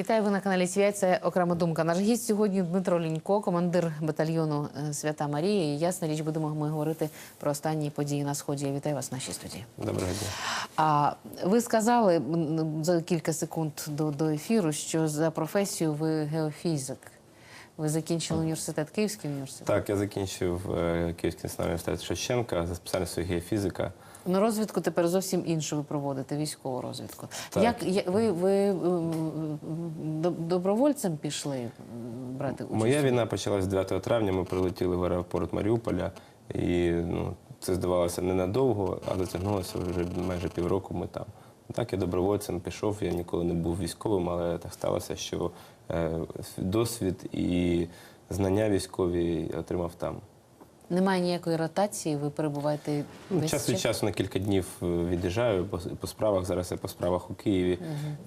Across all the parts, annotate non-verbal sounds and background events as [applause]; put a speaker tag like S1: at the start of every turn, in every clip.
S1: Вітаю ви на каналі Свят. Це окрема думка. Наш гість сьогодні Дмитро Лінько, командир батальйону е, Свята Марія. І ясна річ, будемо ми говорити про останні події на сході. Я вітаю вас в нашій студії.
S2: Доброго дня.
S1: А ви сказали за кілька секунд до, до ефіру, що за професію ви геофізик. Ви закінчили університет, Київський університет.
S2: Так, я закінчив е, Київський національний університет Шевченка за спеціальністю геофізика.
S1: Ну, розвідку тепер зовсім іншу ви проводите, військову розвідку.
S2: Так.
S1: Як я- ви, ви добровольцем пішли брати участь?
S2: Моя війна почалась 9 травня. Ми прилетіли в аеропорт Маріуполя, і ну, це здавалося ненадовго, а затягнулося вже майже півроку. Ми там. Так, я добровольцем пішов. Я ніколи не був військовим, але так сталося, що е, досвід і знання військові я отримав там.
S1: Немає ніякої ротації, ви перебуваєте
S2: Ну,
S1: весь
S2: час від часу на кілька днів е, від'їжджаю по, по справах. Зараз я по справах у Києві.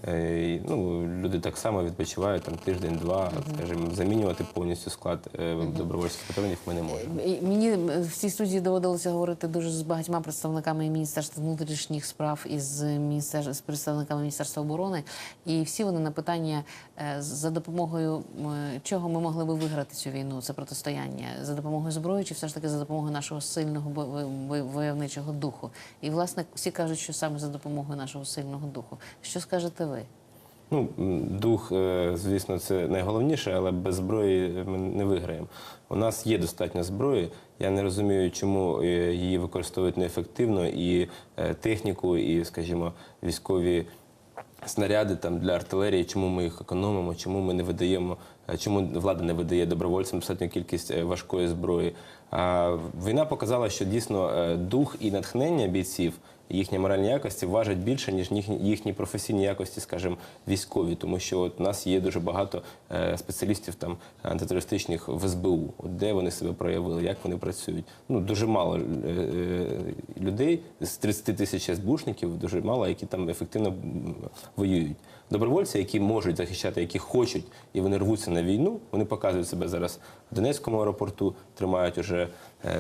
S2: Е, ну, люди так само відпочивають там тиждень-два. Скажімо, замінювати повністю склад е, добровольчих патронів ми не можемо.
S1: Мені в цій студії доводилося говорити дуже з багатьма представниками Міністерства внутрішніх справ і з міністер... з представниками Міністерства оборони. І всі вони на питання е, за допомогою чого ми могли би виграти цю війну, це протистояння за допомогою зброї, чи все ж таки за допомогою нашого сильного войовничого духу. І власне всі кажуть, що саме за допомогою нашого сильного духу. Що скажете ви?
S2: Ну, дух, е, звісно, це найголовніше, але без зброї ми не виграємо. У нас є достатньо зброї. Я не розумію, чому е, її використовують неефективно і е, техніку, і, скажімо, військові снаряди там для артилерії, чому ми їх економимо, чому ми не видаємо, чому влада не видає добровольцям достатню кількість важкої зброї. Війна показала, що дійсно е, дух і натхнення бійців. Їхні моральні якості важать більше, ніж їхні, професійні якості, скажімо, військові, тому що от нас є дуже багато е, спеціалістів там антитерористичних в СБУ, от де вони себе проявили, як вони працюють. Ну дуже мало е, е, людей з 30 тисяч СБУшників, дуже мало, які там ефективно воюють. Добровольці, які можуть захищати, які хочуть, і вони рвуться на війну. Вони показують себе зараз в Донецькому аеропорту, тримають уже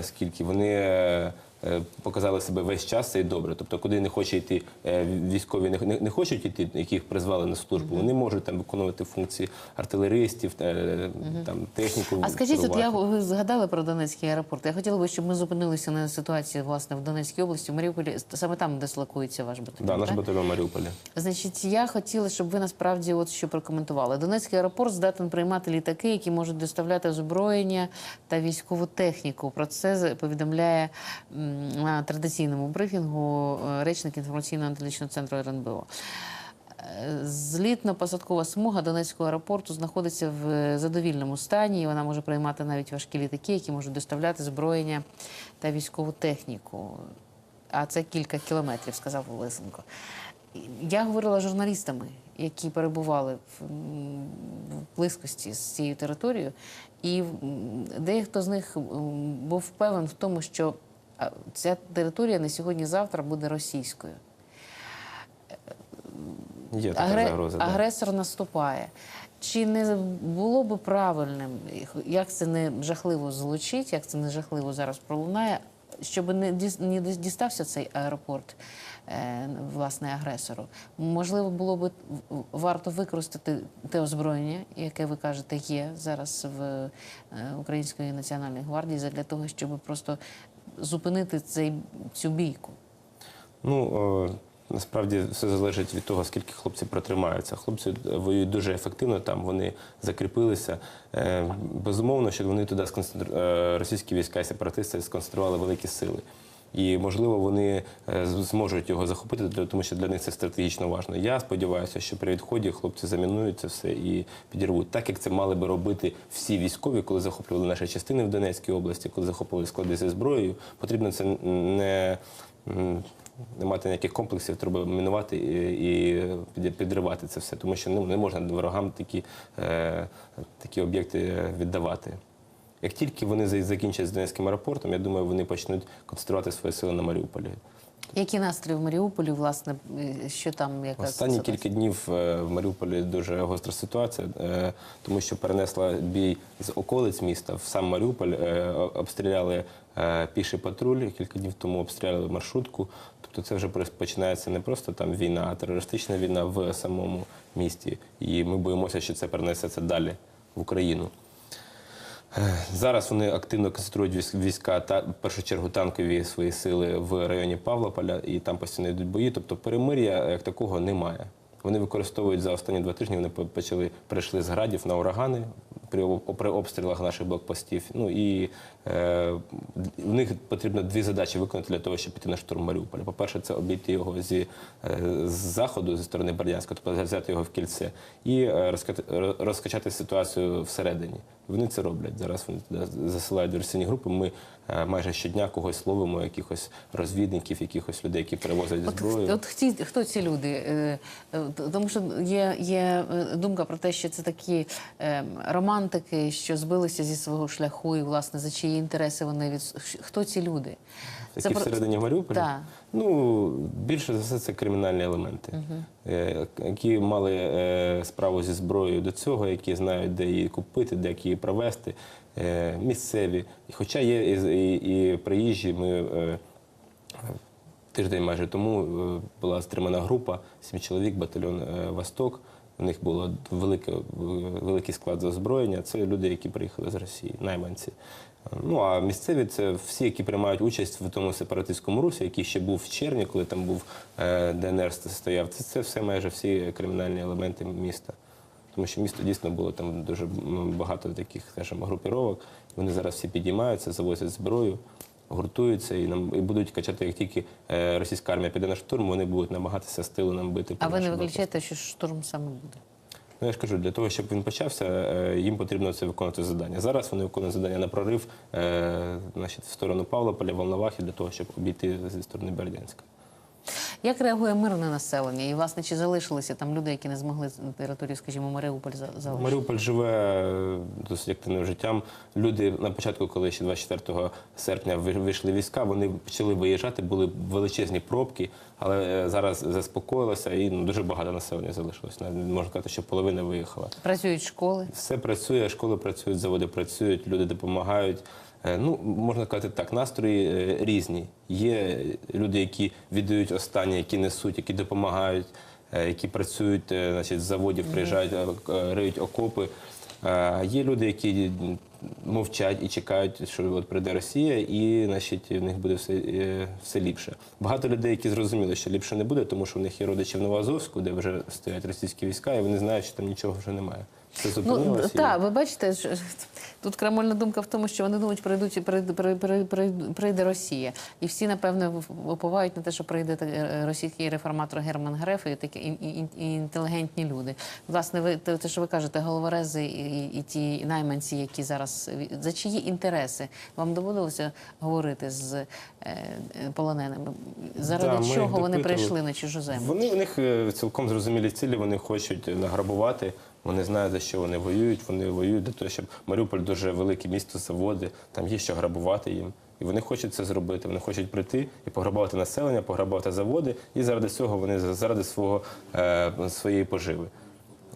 S2: скільки вони. е, е, Показали себе весь час це і добре. Тобто, куди не хоче йти е, військові, не, не, не хочуть йти, яких призвали на службу, вони можуть там виконувати функції артилеристів, е, там техніку.
S1: А скажіть, от я ви згадали про Донецький аеропорт. Я хотіла би, щоб ми зупинилися на ситуації власне в Донецькій області, в Маріуполі, саме там дислокується ваш батальйон.
S2: Да, наш
S1: так?
S2: батальйон Маріуполя.
S1: Значить, я хотіла, щоб ви насправді от що прокоментували. Донецький аеропорт здатен приймати літаки, які можуть доставляти озброєння та військову техніку. Про це повідомляє на традиційному брифінгу е, речник інформаційно-аналітичного центру РНБО. Е, Злітно-посадкова смуга Донецького аеропорту знаходиться в е, задовільному стані. і Вона може приймати навіть важкі літаки, які можуть доставляти зброєння та військову техніку. А це кілька кілометрів, сказав Лисенко. Я говорила з журналістами, які перебували в, близькості з цією територією, і дехто з них був впевнений в тому, що ця територія на сьогодні-завтра буде російською.
S2: Є така
S1: Агре-
S2: загроза. да.
S1: Агресор наступає. Чи не було би правильним, як це не жахливо звучить, як це не жахливо зараз пролунає, щоб не не дістався цей аеропорт е, власне агресору? Можливо, було б варто використати те озброєння, яке ви кажете є зараз в е, Української національної гвардії, для того, щоб просто зупинити цей цю бійку.
S2: Ну о, насправді все залежить від того, скільки хлопці протримаються. Хлопці воюють дуже ефективно, там вони закріпилися. Е, безумовно, що вони туди сконцентру... е, російські війська і сепаратисти сконцентрували великі сили. І можливо вони е, зможуть його захопити, тому що для них це стратегічно важливо. Я сподіваюся, що при відході хлопці замінують це все і підірвуть, так як це мали би робити всі військові, коли захоплювали наші частини в Донецькій області, коли захоплювали склади зі зброєю. Потрібно це не не мати ніяких комплексів, треба мінувати і, підривати це все, тому що ну, не можна ворогам такі, е, такі об'єкти віддавати. Як тільки вони закінчать з Донецьким аеропортом, я думаю, вони почнуть концентрувати свої сили на Маріуполі.
S1: Які настрої в Маріуполі, власне, що там яка
S2: Останні
S1: ситуація?
S2: кілька днів е, в Маріуполі дуже гостра ситуація, е, тому що перенесла бій з околиць міста в сам Маріуполь. е, Обстріляли піший патруль кілька днів тому, обстріляли маршрутку. Тобто це вже починається не просто там війна, а терористична війна в самому місті. І ми боїмося, що це перенесеться далі в Україну. Е, Зараз вони активно концентрують військ- війська та в першу чергу танкові свої сили в районі Павлополя, і там постійно йдуть бої. Тобто перемир'я як такого немає. Вони використовують за останні два тижні. Вони почали перейшли з градів на урагани при, при обстрілах наших блокпостів. Ну і е, в них потрібно дві задачі виконати для того, щоб піти на штурм Маріуполя. По-перше, це обійти його зі е, з заходу, зі сторони Бердянська, тобто взяти його в кільце, і е, розкати- розкачати ситуацію всередині. Вони це роблять. Зараз вони засилають диверсійні групи. Ми майже щодня когось ловимо, якихось розвідників, якихось людей, які перевозять зброю.
S1: от хті, хто ці люди? Е, е, Тому що є, є е, думка про те, що це такі е, романтики, що збилися зі свого шляху, і власне за чиї інтереси вони від хто ці люди?
S2: Які
S1: про-
S2: всередині Маріуполя?
S1: Так.
S2: Ну, більше за все, це кримінальні елементи, е, які мали е, справу зі зброєю до цього, які знають, де її купити, де як її провести, е, місцеві. Хоча є і, і, і приїжджі, ми е, тиждень майже тому е, була стримана група, сім чоловік, батальйон е, Восток. У них було велике, е, великий склад озброєння. Це люди, які приїхали з Росії, найманці. Ну а місцеві це всі, які приймають участь в тому сепаратистському русі, який ще був в червні, коли там був е, ДНР стояв. Це, це все майже всі кримінальні елементи міста. Тому що місто дійсно було там дуже багато таких скажімо, групіровок. Вони зараз всі підіймаються, завозять зброю, гуртуються і нам і будуть качати, як тільки е, російська армія піде на штурм, вони будуть намагатися з тилу нам бити.
S1: А ви не виключаєте, що штурм саме буде?
S2: Ну, я ж кажу, для того, щоб він почався, е, їм потрібно це виконувати завдання. Зараз вони виконують завдання на прорив е, значить, в сторону Павлополя, Волновахи, для того, щоб обійти зі сторони Бердянська.
S1: Як реагує мирне населення? І власне чи залишилися там люди, які не змогли на території, скажімо, Маріуполь за- залишити?
S2: Маріуполь живе е, досить активним життям. Люди на початку, коли ще 24 серпня вийшли війська, вони почали виїжджати, були величезні пробки, але е, зараз заспокоїлося і ну, дуже багато населення залишилось. Навіть Можна сказати, що половина виїхала.
S1: Працюють школи.
S2: Все працює, школи працюють, заводи працюють, люди допомагають. Е, Ну, можна сказати так, настрої е, різні. Є люди, які віддають останнє, які несуть, які допомагають, е, які працюють значить, з заводів, приїжджають, риють окопи. Є люди, які мовчать і чекають, що от прийде Росія, і значить, в них буде все, все ліпше. Багато людей, які зрозуміли, що ліпше не буде, тому що в них є родичі в Новоазовську, де вже стоять російські війська, і вони знають, що там нічого вже немає. Все
S1: Ну так, ви бачите, тут крамольна думка в тому, що вони думають, прийдуть прийде, Росія, і всі напевно уповають на те, що прийде російський реформатор Герман Греф і такі і, і, і інтелігентні люди. Власне, ви те, що ви кажете, головорези і, і, ті найманці, які зараз за чиї інтереси вам доводилося говорити з е, е, полоненими? Заради
S2: Да,
S1: чого вони прийшли на чужу землю?
S2: Вони у них е, цілком зрозумілі цілі. Вони хочуть награбувати. Вони знають за що вони воюють. Вони воюють для того, щоб Маріуполь дуже велике місто, заводи. Там є що грабувати їм. І вони хочуть це зробити. Вони хочуть прийти і пограбувати населення, пограбувати заводи. І заради цього вони заради свого е, своєї поживи.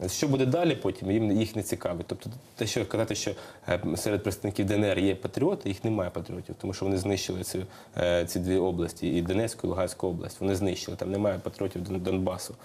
S2: Що буде далі, потім їм їх не цікавить. Тобто, те, що казати, що е, серед представників ДНР є патріоти, їх немає патріотів, тому що вони знищили ці, е, ці дві області, і Донецьку, і Луганську область. Вони знищили. Там немає патріотів Дон- Донбасу.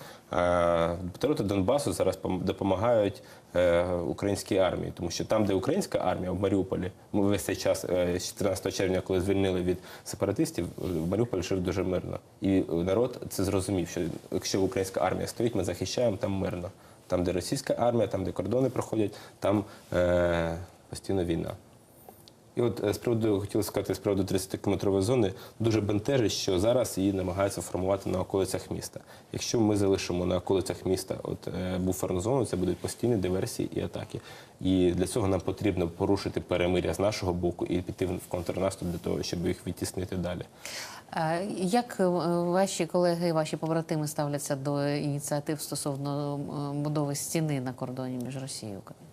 S2: Патріоти Донбасу зараз допомагають е, українській армії, тому що там, де українська армія в Маріуполі, ми весь цей час е, 14 червня, коли звільнили від сепаратистів, е, Маріуполь жив дуже мирно. І народ це зрозумів, що якщо українська армія стоїть, ми захищаємо там мирно. Там, де російська армія, там, де кордони проходять, там е, постійно війна. І от е, з приводу хотів сказати з приводу 30-кілометрової зони дуже бентежить, що зараз її намагаються формувати на околицях міста. Якщо ми залишимо на околицях міста от е, буферну зону, це будуть постійні диверсії і атаки. І для цього нам потрібно порушити перемиря з нашого боку і піти в контрнаступ для того, щоб їх відтіснити далі.
S1: Як е, ваші колеги, ваші побратими ставляться до ініціатив стосовно будови стіни на кордоні між Росією і Україною?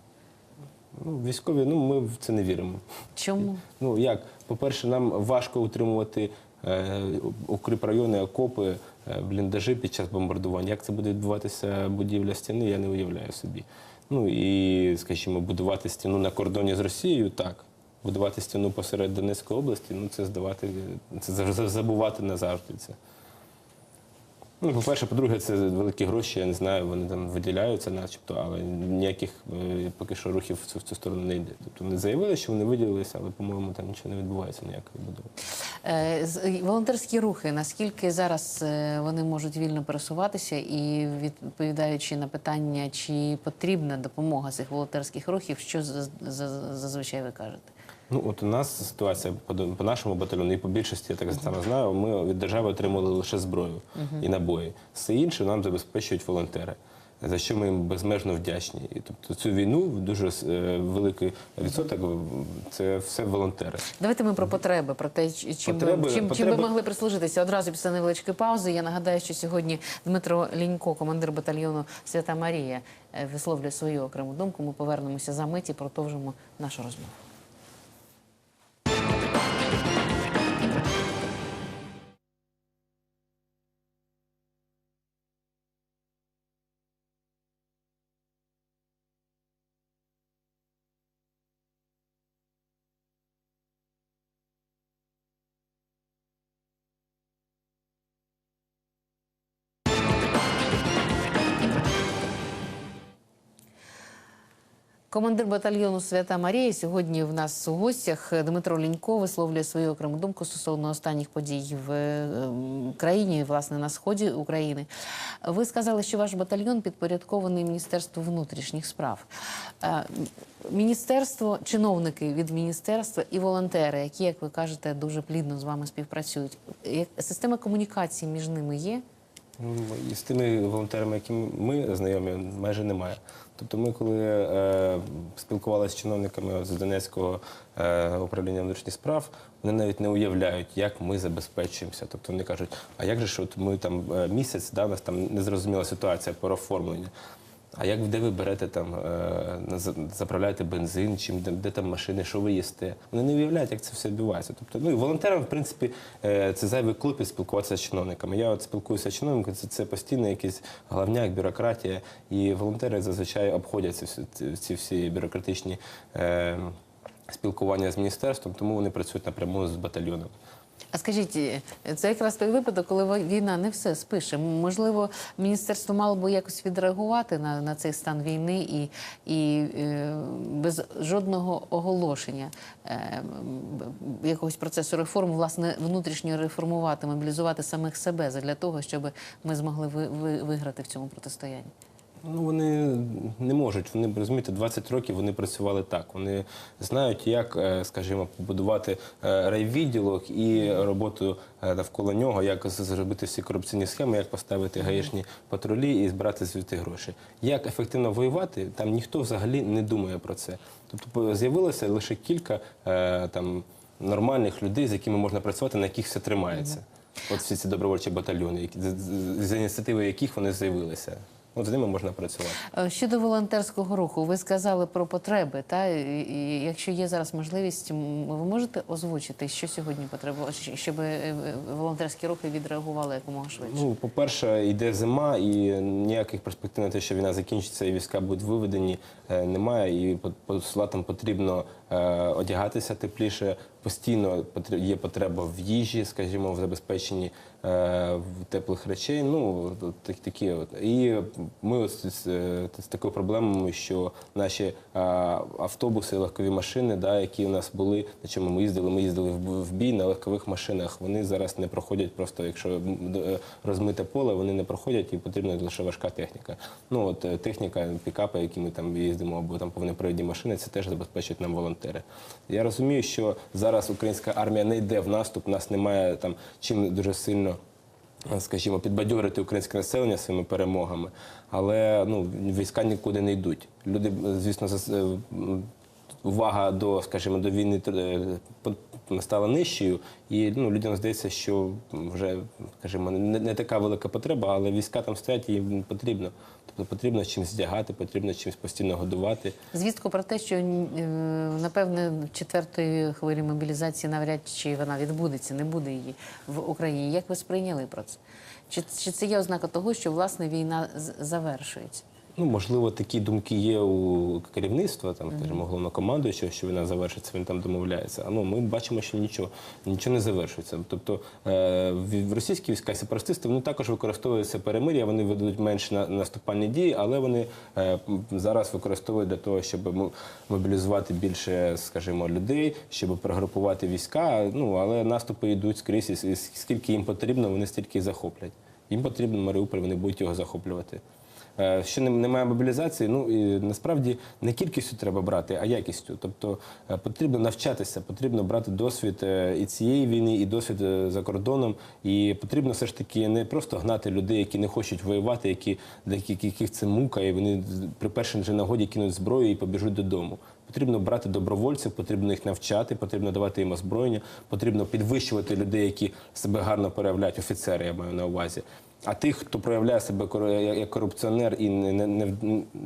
S2: Ну, військові, ну ми в це не віримо.
S1: Чому?
S2: Ну як, по-перше, нам важко утримувати е, укріпрайони, окопи, е, бліндажі під час бомбардувань. Як це буде відбуватися будівля стіни, я не уявляю собі. Ну і, скажімо, будувати стіну на кордоні з Росією так. Будувати стіну посеред Донецької області, ну це здавати, це за- за- забувати назавжди це. Ну, по-перше, по-друге, це великі гроші, я не знаю, вони там виділяються, начебто, але ніяких е, поки що рухів в цю, в цю сторону не йде. Тобто вони заявили, що вони виділилися, але, по-моєму, там нічого не відбувається, ніякої будови.
S1: Е, Волонтерські рухи, наскільки зараз е, вони можуть вільно пересуватися і відповідаючи на питання, чи потрібна допомога цих волонтерських рухів, що за- за- зазвичай ви кажете?
S2: Ну, от у нас ситуація по, по нашому батальйону і по більшості, я так само знаю, ми від держави отримали лише зброю і набої. Все інше нам забезпечують волонтери. За що ми їм безмежно вдячні. І тобто цю війну дуже е, великий відсоток це все волонтери.
S1: Давайте ми про потреби, про те, чим,
S2: Потреби-
S1: чим, чим ви могли прислужитися одразу після невеличкої паузи. Я нагадаю, що сьогодні Дмитро Лінько, командир батальйону Свята Марія, е, висловлює свою окрему думку. Ми повернемося за мить і продовжимо нашу розмову. Командир батальйону Свята Марія сьогодні в нас у гостях Дмитро Лінько висловлює свою окрему думку стосовно останніх подій в е, країні, власне, на сході України. Ви сказали, що ваш батальйон підпорядкований Міністерству внутрішніх справ. Е, Міністерство, чиновники від міністерства і волонтери, які, як ви кажете, дуже плідно з вами співпрацюють. Система комунікації між ними є?
S2: Ну, з тими волонтерами, якими ми знайомі, майже немає. Тобто ми, коли е, спілкувалися з чиновниками з Донецького е, управління внутрішніх справ, вони навіть не уявляють, як ми забезпечуємося. Тобто вони кажуть, а як же ж от ми там е, місяць, да, у нас там незрозуміла ситуація по оформленню. А як де ви берете там, е, заправляєте бензин, чим де, там машини, що ви їсте? Вони не уявляють, як це все відбувається. Тобто, ну і волонтерам, в принципі, е, це зайвий клопіт спілкуватися з чиновниками. Я от спілкуюся з чиновниками, це, це постійно якийсь головняк, бюрократія. І волонтери зазвичай обходяться ці, ці всі бюрократичні е, спілкування з міністерством, тому вони працюють напряму з батальйоном.
S1: А скажіть, е, це якраз той випадок, коли війна не все спише. Можливо, міністерство мало би якось відреагувати на, на цей стан війни і, і е, без жодного оголошення е, якогось процесу реформ, власне, внутрішньо реформувати, мобілізувати самих себе для того, щоб ми змогли ви, ви, виграти в цьому протистоянні.
S2: Ну, вони не можуть. Вони розумієте, 20 років вони працювали так. Вони знають, як, е, скажімо, побудувати е, райвідділок і роботу е, навколо нього, як зробити всі корупційні схеми, як поставити гаїшні патрулі і збирати звідти гроші. Як ефективно воювати, там ніхто взагалі не думає про це. Тобто з'явилося лише кілька там нормальних людей, з якими можна працювати, на яких все тримається. От всі ці добровольчі батальйони, які з- з- з ініціативи яких вони з'явилися. От з ними можна працювати.
S1: Е, Щодо волонтерського руху, ви сказали про потреби. Та і, якщо є зараз можливість, ви можете озвучити, що сьогодні потребує, щоб е, е, волонтерські рухи відреагували якомога швидше.
S2: Ну, по-перше, йде зима, і ніяких перспектив на те, що війна закінчиться і війська будуть виведені, немає. І по- посилатам потрібно одягатися тепліше. Постійно є потреба в їжі, скажімо, в забезпеченні е, в теплих речей. Ну, так- такі от. І ми з, з, такою проблемою, що наші е, автобуси, легкові машини, да, які у нас були, на чому ми їздили, ми їздили в, в бій на легкових машинах. Вони зараз не проходять просто, якщо е, розмите поле, вони не проходять і потрібна лише важка техніка. Ну от техніка, пікапи, які ми там їздимо, або там повнопривідні машини, це теж забезпечують нам волонтери. Я розумію, що зараз українська армія не йде в наступ, нас немає там чим дуже сильно. е, Скажімо, підбадьорити українське населення своїми перемогами, але ну війська нікуди не йдуть. Люди, звісно, зас- е, увага до, скажімо, до війни е, стала нижчою, і ну, людям здається, що вже, скажімо, не, не така велика потреба, але війська там стоять і їм потрібно. Тобто потрібно чимось здягати, потрібно чимось постійно годувати.
S1: Звістку про те, що е, напевне четвертої хвилі мобілізації навряд чи вона відбудеться, не буде її в Україні. Як ви сприйняли про це? Чи, чи це є ознака того, що власне війна завершується?
S2: Ну, можливо, такі думки є у керівництва, там, скажімо, головнокомандуючого, що війна завершиться, він там домовляється. А ну, ми бачимо, що нічого, нічого не завершується. Тобто е, в російські війська сепаратисти вони також використовують це перемир'я, вони ведуть менш на, наступальні дії, але вони е, зараз використовують для того, щоб мо- мобілізувати більше, скажімо, людей, щоб перегрупувати війська. Ну, але наступи йдуть скрізь, і скільки їм потрібно, вони стільки захоплять. Їм потрібен Маріуполь, вони будуть його захоплювати. Е, Що нем- немає мобілізації, ну і насправді не кількістю треба брати, а якістю. Тобто е, потрібно навчатися, потрібно брати досвід е, і цієї війни, і досвід за кордоном. І потрібно все ж таки не просто гнати людей, які не хочуть воювати, які для яких це мука, і вони при першій же нагоді кинуть зброю і побіжуть додому. Потрібно брати добровольців, потрібно їх навчати, потрібно давати їм озброєння, потрібно підвищувати людей, які себе гарно проявляють, офіцери, я маю на увазі. А тих, хто проявляє себе як корупціонер і не, не,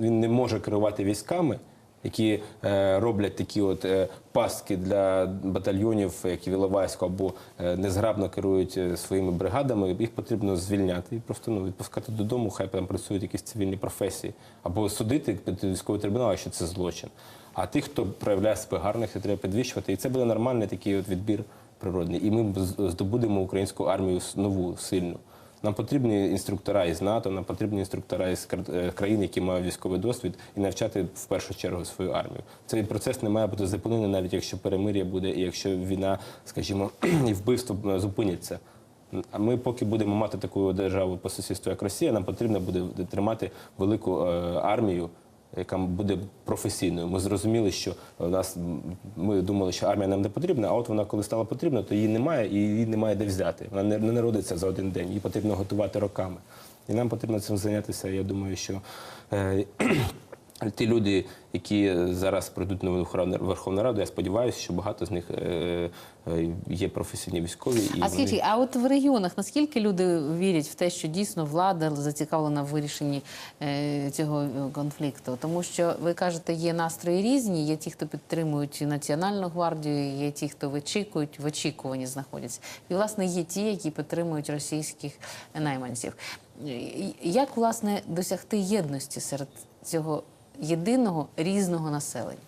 S2: він не може керувати військами, які е, роблять такі от е, пастки для батальйонів, як і Іловайську, або е, незграбно керують е, своїми бригадами, їх потрібно звільняти і просто ну, відпускати додому, хай там працюють якісь цивільні професії, або судити під військовий трибунал, якщо це злочин. А тих, хто проявляє себе гарно, їх треба підвищувати. І це буде нормальний такий от відбір природний. І ми здобудемо українську армію нову, сильну. Нам потрібні інструктора із НАТО, нам потрібні інструктора із е, країн, які мають військовий досвід, і навчати в першу чергу свою армію. Цей процес не має бути зупинений, навіть якщо перемир'я буде, і якщо війна, скажімо, [clears throat] і вбивство е, зупиняться. А ми, поки будемо мати таку державу по сусідству, як Росія, нам потрібно буде тримати велику е, армію, яка буде професійною. Ми зрозуміли, що в нас ми думали, що армія нам не потрібна, а от вона, коли стала потрібна, то її немає і її немає де взяти. Вона не, народиться за один день, її потрібно готувати роками. І нам потрібно цим зайнятися. Я думаю, що е, ті люди, які зараз прийдуть на Верховну- Раду, я сподіваюся, що багато з них е, е, є професійні військові. І
S1: А
S2: вони-
S1: а от в регіонах наскільки люди вірять в те, що дійсно влада зацікавлена в вирішенні е, цього конфлікту? Тому що ви кажете, є настрої різні. Є ті, хто підтримують Національну гвардію, є ті, хто вичікують, в очікуванні знаходяться. І власне є ті, які підтримують російських найманців. Як власне досягти єдності серед цього єдиного різного населення?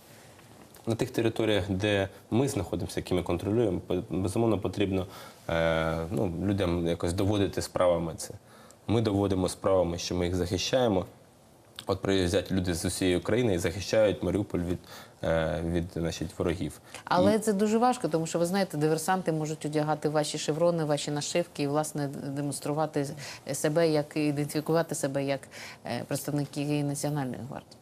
S2: На тих територіях, де ми знаходимося, які ми контролюємо, безумовно потрібно е, ну, людям якось доводити справами це. Ми доводимо справами, що ми їх захищаємо. От приїздять люди з усієї України і захищають Маріуполь від, е, від значить, ворогів.
S1: Але це дуже важко, тому що ви знаєте, диверсанти можуть одягати ваші шеврони, ваші нашивки і власне демонструвати себе, як ідентифікувати себе як е, представники національної гвардії.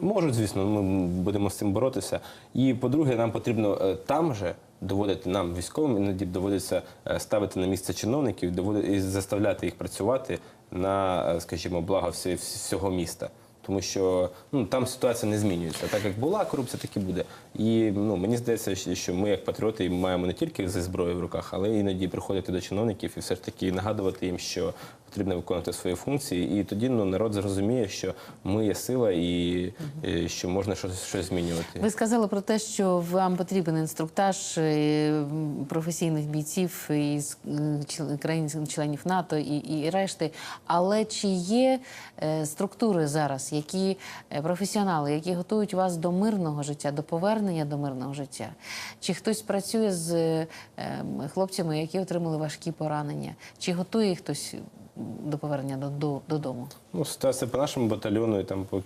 S2: Можуть, звісно, ми будемо з цим боротися. І по-друге, нам потрібно е, там же доводити нам військовим, іноді доводиться е, ставити на місце чиновників, і заставляти їх працювати на, е, скажімо, благо всього міста. Тому що ну там ситуація не змінюється. Так як була корупція, так і буде. І ну мені здається, що ми, як патріоти, маємо не тільки зі зброєю в руках, але іноді приходити до чиновників і все ж таки нагадувати їм, що потрібно виконувати свої функції. І тоді ну народ зрозуміє, що ми є сила і, і що можна щось, щось змінювати.
S1: Ви сказали про те, що вам потрібен інструктаж е, професійних бійців із е, країн членів НАТО і, і решти. Але чи є е, структури зараз, які е, професіонали, які готують вас до мирного життя, до повернення до мирного життя? Чи хтось працює з е, хлопцями, які отримали важкі поранення? Чи готує їх хтось до повернення до, до, додому?
S2: Ну, ситуація по нашому батальйону і там по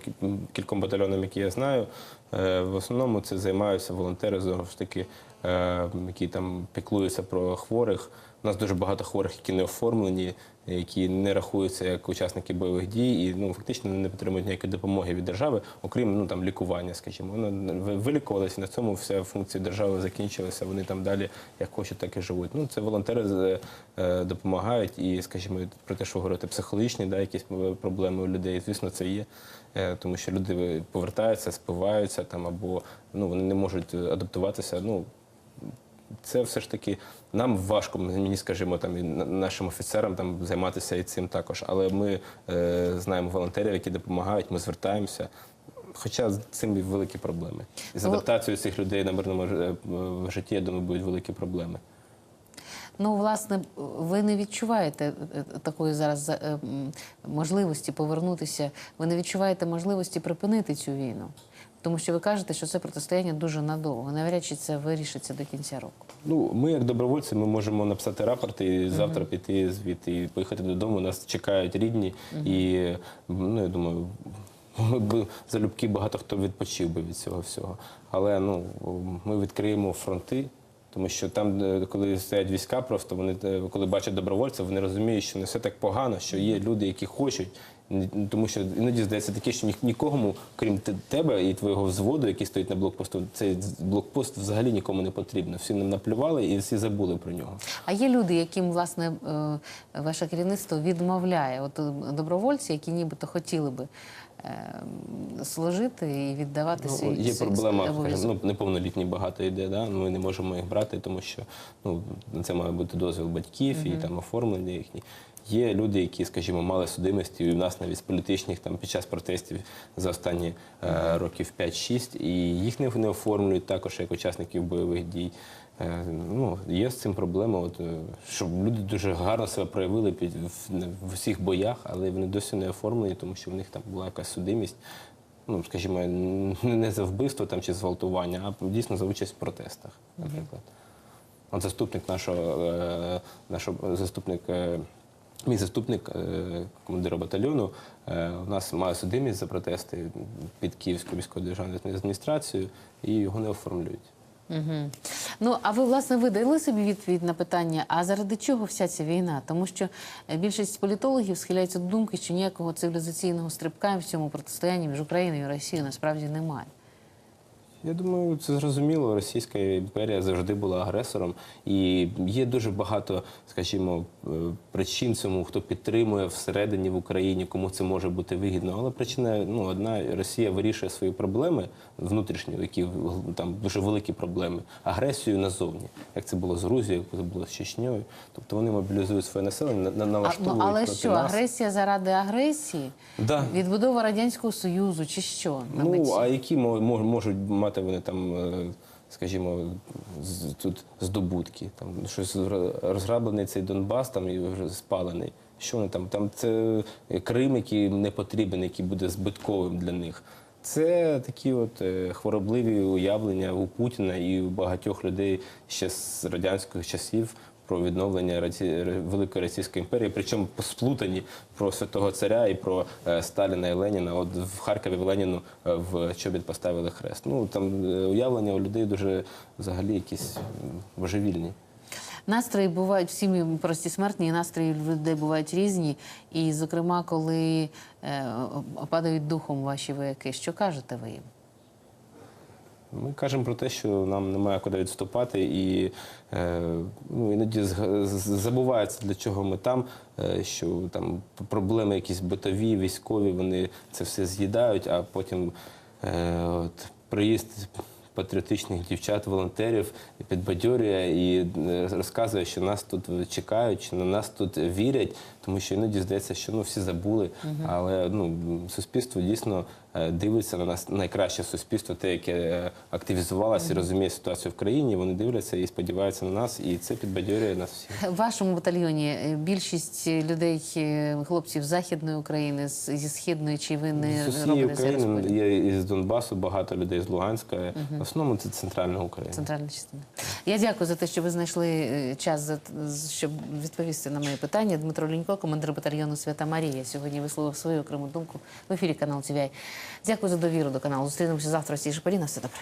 S2: кільком батальйонам, які я знаю, е, в основному це займаються волонтери, знову ж таки, е, які там піклуються про хворих. У нас дуже багато хворих, які не оформлені, які не рахуються як учасники бойових дій і ну фактично не отримують ніякої допомоги від держави, окрім ну там лікування, скажімо. Вони ви- вилікувалися, на цьому вся функція держави закінчилася. Вони там далі як хочуть, так і живуть. Ну це волонтери е, допомагають і, скажімо, про те, що ви говорите, психологічні, да, якісь проблеми у людей. Звісно, це є. е, тому що люди повертаються, спиваються там або ну вони не можуть адаптуватися. Ну це все ж таки нам важко, мені скажімо, там і нашим офіцерам там займатися і цим також. Але ми е, знаємо волонтерів, які допомагають, ми звертаємося. Хоча з цим і великі проблеми. І з
S1: Ну,
S2: адаптацією цих людей на мирному е, житті, я думаю, будуть великі проблеми.
S1: Ну, власне, ви не відчуваєте е, такої зараз е, можливості повернутися. Ви не відчуваєте можливості припинити цю війну, тому що ви кажете, що це протистояння дуже надовго. Навряд чи це вирішиться до кінця року.
S2: Ну, ми, як добровольці, ми можемо написати рапорт і завтра піти звідти і поїхати додому. Нас чекають рідні, і ну я думаю, ми б залюбки багато хто відпочив би від цього всього. Але ну ми відкриємо фронти. Тому що там, коли стоять війська, просто вони коли бачать добровольців, вони розуміють, що не все так погано, що є люди, які хочуть. Тому що іноді здається таке, що нікому, крім тебе і твого взводу, який стоїть на блокпосту, цей блокпост взагалі нікому не потрібно. Всі нам наплювали і всі забули про нього.
S1: А є люди, яким власне е, ваше керівництво відмовляє, от е, добровольці, які нібито хотіли би е, служити і віддавати свій
S2: Ну, є
S1: свій-
S2: проблема, скажімо, ну, неповнолітні багато йде, да? ми не можемо їх брати, тому що ну, це має бути дозвіл батьків і там оформлення їхні. Є люди, які, скажімо, мали судимості, і в нас навіть з політичних там під час протестів за останні е, років 5-6, і їх не, не оформлюють також як учасників бойових дій. Е, ну, є з цим проблема, от, е, щоб люди дуже гарно себе проявили під, в, в усіх боях, але вони досі не оформлені, тому що в них там була якась судимість ну, скажімо, не за вбивство там, чи зґвалтування, а дійсно за участь в протестах, наприклад. От заступник нашого, е, нашого заступник, е, мій заступник е, командира батальйону, е, у нас має судимість за протести під Київською міською державною адміністрацією, і його не оформлюють.
S1: Угу. Ну, а ви, власне, ви дали собі відповідь на питання, а заради чого вся ця війна? Тому що е, більшість політологів схиляються до думки, що ніякого цивілізаційного стрибка в цьому протистоянні між Україною і Росією насправді немає.
S2: Я думаю, це зрозуміло. Російська імперія завжди була агресором, і є дуже багато, скажімо, е, причин цьому, хто підтримує всередині в Україні, кому це може бути вигідно. Але причина ну одна: Росія вирішує свої проблеми внутрішні, які там дуже великі проблеми, агресією назовні, як це було з Грузією, як це було з Чечньою. Тобто вони мобілізують своє населення, на-
S1: ну,
S2: налаштовують
S1: але
S2: проти
S1: що,
S2: нас.
S1: агресія заради агресії?
S2: Да.
S1: Відбудова Радянського Союзу чи що? на
S2: Ну,
S1: меті?
S2: а які мо- мо- можуть мати вони там, е, скажімо, тут здобутки? Там щось розграблений цей Донбас там і спалений. Що вони там? Там це Крим, який не потрібен, який буде збитковим для них. Це такі от е, хворобливі уявлення у Путіна і у багатьох людей ще з радянських часів про відновлення Раці- Великої Російської імперії, причому сплутані про святого царя і про е, Сталіна і Леніна. От в Харкові в Леніну е, в чобіт поставили хрест. Ну там е, уявлення у людей дуже взагалі якісь божевільні.
S1: Настрої бувають всі прості смертні, і настрої людей бувають різні. І, зокрема, коли е, опадають духом ваші вояки, що кажете ви їм?
S2: Ми кажемо про те, що нам немає куди відступати, і е, ну, іноді забувається, для чого ми там, е, що там проблеми якісь битові, військові, вони це все з'їдають, а потім е, от, приїзд патріотичних дівчат, волонтерів підбадьорює і розказує, що нас тут чекають, що на нас тут вірять, тому що іноді здається, що ну всі забули. Але ну суспільство дійсно е, дивиться на нас найкраще суспільство, те, яке е, активізувалося і розуміє ситуацію в країні. Вони дивляться і сподіваються на нас, і це підбадьорює нас всіх.
S1: В вашому батальйоні е, більшість людей, хлопців з Західної України, зі Східної, чи ви не
S2: З України
S1: розподіл?
S2: є із Донбасу багато людей з Луганська. В основному це центральна Україна.
S1: Центральна частина. Я дякую за те, що ви знайшли час, щоб відповісти на мої питання. Дмитро Лінько, командир батальйону Свята Марія, сьогодні висловив свою окрему думку в ефірі канал ТВІ. Дякую за довіру до каналу. Зустрінемося завтра. Всі ж все добре.